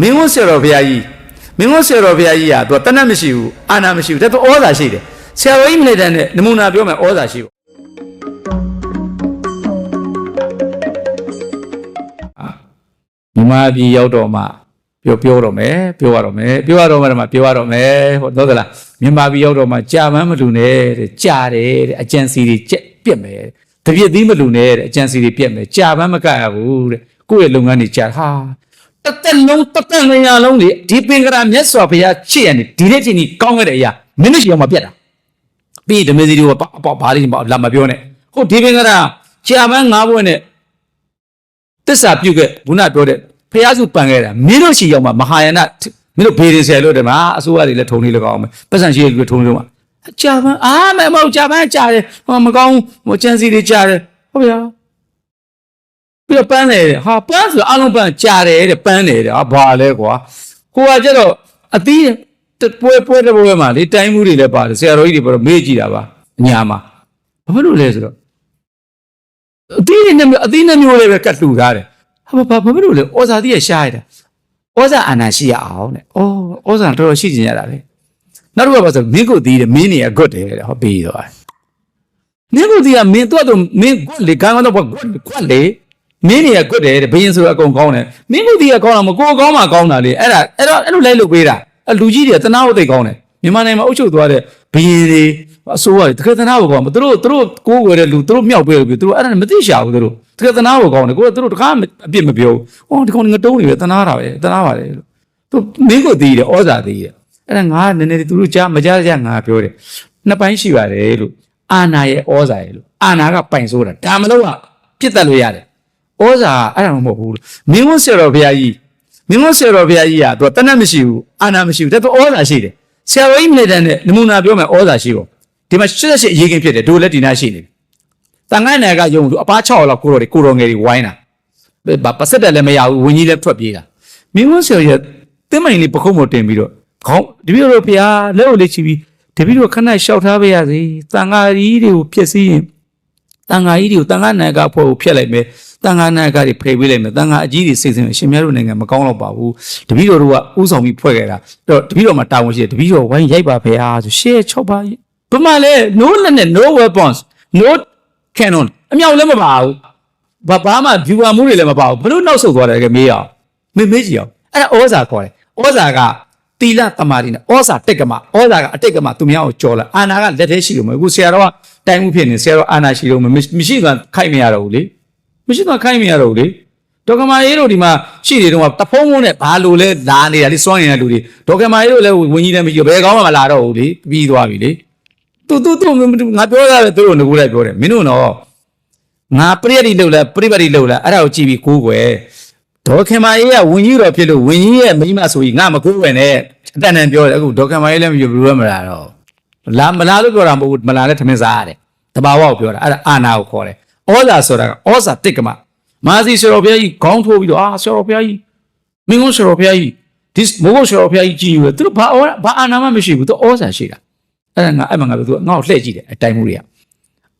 မင်းဝတ်ဆရာတော်ဘုရားကြီးမင်းဝတ်ဆရာတော်ဘုရားကြီးကသူကတနတ်မရှိဘူးအာနာမရှိဘူးဒါသူဩဇာရှိတယ်ဆရာတော်ကြီးမနေတတ်နဲ့နမူနာပြောမယ်ဩဇာရှိဘူးမြန်မာပြည်ရောက်တော့မှပြောပြောတော့မယ်ပြောရတော့မယ်ပြောရတော့မှမှပြောရတော့မယ်ဟောတော့သလားမြန်မာပြည်ရောက်တော့မှကြာမန်းမလူနဲ့တဲ့ကြာတယ်တဲ့အကြံစီတွေကြက်ပြက်မယ်တပြည့်သီးမလူနဲ့တဲ့အကြံစီတွေပြက်မယ်ကြာမန်းမကရဘူးတဲ့ကိုယ့်ရဲ့လုပ်ငန်းတွေကြာဟာ တစ်သက်လုံးတစ်သက်နေရလုံးလေဒီပင်ကရာမြတ်စွာဘုရားချစ်ရနေဒီနေ့ချိန်ကြီးကောင်းခဲ့တဲ့အရာမင်းတို့ရှိအောင်မပြတ်တာပြီးဓမေစီတွေကပေါ့ဘာလေးလာမပြောနဲ့ဟုတ်ဒီပင်ကရာကြာမန်းငါးဘွဲ့နဲ့တစ္ဆာပြုတ်ခဲ့ခုနပြောတဲ့ဖះစုပန်ခဲ့တာမင်းတို့ရှိရောက်မှာမဟာယာနမင်းတို့ဘေးရင်ဆယ်လို့တယ်မှာအစိုးရတွေလည်းထုံနေလို့ကောင်းမယ်ပတ်စံရှိတွေထုံနေလို့မှာကြာပန်းအာမမဟုတ်ကြာပန်းကြာတယ်ဟောမကောင်းဟိုချန်စီတွေကြာတယ်ဟုတ်ဗျာ ပြီးတော့ပန်းတယ်ဟာပန်းဆိုအလုံးပန်းကြာတယ်တဲ့ပန်းတယ်တဲ့ဟာဘာလဲကွာကိုကကျတော့အသီးပွဲပွဲတဲ့ပွဲမှာလေတိုင်းမှုတွေလည်းပါတယ်ဆရာတော်ကြီးတွေပြောတော့မေးကြည့်တာပါအညာမှာဘာဖြစ်လို့လဲဆိုတော့အသီးနဲ့မျိုးအသီးနဲ့မျိုးလေးပဲကတ်လှူထားတယ်ဟာဘာဘာဖြစ်လို့လဲဩဇာတိရရှားရတာဩဇာအာနာရှိရအောင်တဲ့ဩဩဇာတော်တော်ရှိကျင်ရတာပဲနောက်တစ်ခုကဘာဆိုမင်းကိုသီးတယ်မင်းနေရဂွတ်တယ်တဲ့ဟောပြီးတော့မင်းကိုသီးကမင်းတော့တော့မင်းဂွတ်လေခေါင်းတော့ဂွတ်ဂွတ်လေ မင်းနေရဂွတ်တယ်တဲ့ဘယင်းဆိုတော့အကုန်ကောင်းတယ်မင်းကိုသီးကကောင်းတာမကိုကောင်းမှကောင်းတာလေအဲ့ဒါအဲ့တော့အဲ့လိုလိုက်လို့ပေးတာအဲ့လူကြီးတွေကတနာဟုတ်သိကောင်းတယ်မြန်မာနိုင်ငံမှာအုပ်ချုပ်သွားတဲ့ဘယင်းတွေအစိုးရတွေတကယ်တနာဖို့ကောင်းမသူတို့သူတို့ကိုးကွယ်တဲ့လူသူတို့မြောက်ပေးလို့ပြီးသူတို့အဲ့ဒါမသိရှာဘူးသူတို့တကယ်တနာဖို့ကောင်းတယ်ကိုကသူတို့တကားအပြစ်မပြောဘူးဟောဒီကောင်ငတုံးနေပဲတနာတာပဲတနာပါတယ်လို့သူမင်းကိုသိတယ်ဩဇာသိတယ်အဲ့ဒါငါနည်းနည်းသူတို့ကြားမကြားကြငါပြောတယ်နှစ်ပိုင်းရှိပါတယ်လို့အာနာရဲ့ဩဇာရဲ့လို့အာနာကပိုင်စိုးတာဒါမလို့ကပြစ်တတ်လို့ရတယ် ဩဇာအဲ့ဒါမှမဟုတ်ဘူးလို့မင်းဝတ်ဆရာတော်ဘုရားကြီးမင်းဝတ်ဆရာတော်ဘုရားကြီးကသူကတနတ်မရှိဘူးအာနာမရှိဘူးဒါသူဩဇာရှိတယ်ဆရာတော်ကြီးမနေတတ်နဲ့နမူနာပြောမယ်ဩဇာရှိပေါ့ဒီမှာ88အရေးကင်းဖြစ်တယ်ဒိုလည်းဒီနာရှိနေတယ်တန်ခိုင်းနယ်ကယုံသူအပား6လောက်ကိုတော်တွေကိုတော်ငယ်တွေဝိုင်းတာဘာပတ်ဆက်တယ်လည်းမရဘူးဝင်းကြီးလည်းထွက်ပြေးတာမင်းဝတ်ဆရာကြီးတင်းမိုင်လေးပခုံးမတင်ပြီးတော့ခေါင်းတပည့်တော်ဘုရားလက်ကိုလေးချီပြီးတပည့်တော်ခဏလျှောက်ထားပေးရစေတန်ဃာကြီးတွေကိုဖျက်ဆီးရင် တန်ဃာကြီးတွေကိုတန်ဃာနာယကဖွဲ့ကိုဖျက်လိုက်မယ်တန်ဃာနာယကတွေဖယ်ပေးလိုက်မယ်တန်ဃာအကြီးတွေစိတ်ဆင်းမယ်ရှင်များတို့နိုင်ငံမကောင်းတော့ပါဘူးတပည့်တော်တို့ကဥဆောင်ပြီးဖွဲ့ခဲ့တာအဲ့တော့တပည့်တော်မှာတာဝန်ရှိတယ်တပည့်တော်ဝိုင်းရိုက်ပါဖေဟာဆိုရှေ့6ပါဘမလဲ no လက်နဲ့ no weapons no cannon အမြောက်လည်းမပါဘူးဘာဘာမှ viewer မှုတွေလည်းမပါဘူးဘလို့နောက်ဆုတ်သွားတယ်ကမေးအောင်မေးမေးကြည့်အောင်အဲ့ဒါဩဇာခေါ်တယ်ဩဇာကတီလတမာရီနဲ့ဩဇာတက်ကမဩဇာကအတက်ကမသူများကိုကြော်လာအာနာကလက်ထဲရှိလို့မဟုတ်ဘူးဆရာတော်က တိုင်းမှုဖြစ်နေဆရာတော်အာနာရှိလို့မမရှိသွားခိုက်မရတော့ဘူးလေမရှိသွားခိုက်မရတော့ဘူးလေဒေါကမာရေးတို့ဒီမှာရှိနေတော့တဖုံးဖုံးနဲ့ဘာလို့လဲလာနေတာလေစွန့်နေတဲ့လူတွေဒေါကမာရေးတို့လည်းဝင်ကြီးလည်းမရှိဘူးဘယ်ကောင်းမှမလာတော့ဘူးလေပြီးသွားပြီလေတူတူတူငါပြောတာပဲသူတို့ငကိုလိုက်ပြောတယ်မင်းတို့တော့ငါပရိယတ်တိလောက်လားပရိပတ်တိလောက်လားအဲ့ဒါကိုကြည့်ပြီးကိုးကွယ်ဒေါခင်မာရေးကဝင်ကြီးတော်ဖြစ်လို့ဝင်ကြီးရဲ့မိမဆိုကြီးငါမကိုးကွယ်နဲ့အတန်တန်ပြောတယ်အခုဒေါခင်မာရေးလည်းမပြောဘူးဘယ်မလာတော့ လာမလာလို့ပြောတာမဟုတ်ဘူးမလာလည်းထမင်းစားရတယ်တဘာဝကိုပြောတာအဲ့ဒါအာနာကိုခေါ်တယ်ဩဇာဆိုတာကဩဇာတိတ်ကမမာစီဆရာတော်ဘုရားကြီးခေါင်းထိုးပြီးတော့အာဆရာတော်ဘုရားကြီးမင်းကဆရာတော်ဘုရားကြီးဒီမိုးကဆရာတော်ဘုရားကြီးကြည်ယူတယ်သူတို့ဘာဘာအာနာမှမရှိဘူးသူဩဇာရှိတာအဲ့ဒါငါအဲ့မှာငါပြောသူငါ့ကိုလှည့်ကြည့်တယ်အတိုင်းမှုတွေက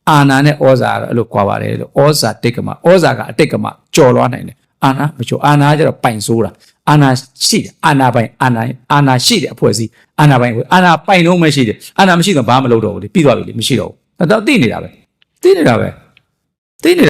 အာနာနဲ့ဩဇာကတော့အဲ့လိုကွာပါတယ်လို့ဩဇာတိတ်ကမဩဇာကအတိတ်ကမကြော်လွှားနိုင်တယ် အာနာမကြော်အာနာကကျတော့ပိုင်ဆိုးတာအာနာရှိတယ်အာနာပိုင်အာနာအာနာရှိတယ်အဖွဲ့အစည်းအာနာပိုင်အာနာပိုင်တော့မရှိတယ်အာနာမရှိတော့ဘာမလုပ်တော့ဘူးလေပြီးသွားပြီလေမရှိတော့ဘူးဒါတော့သိနေတာပဲသိနေတာပဲသိနေတာ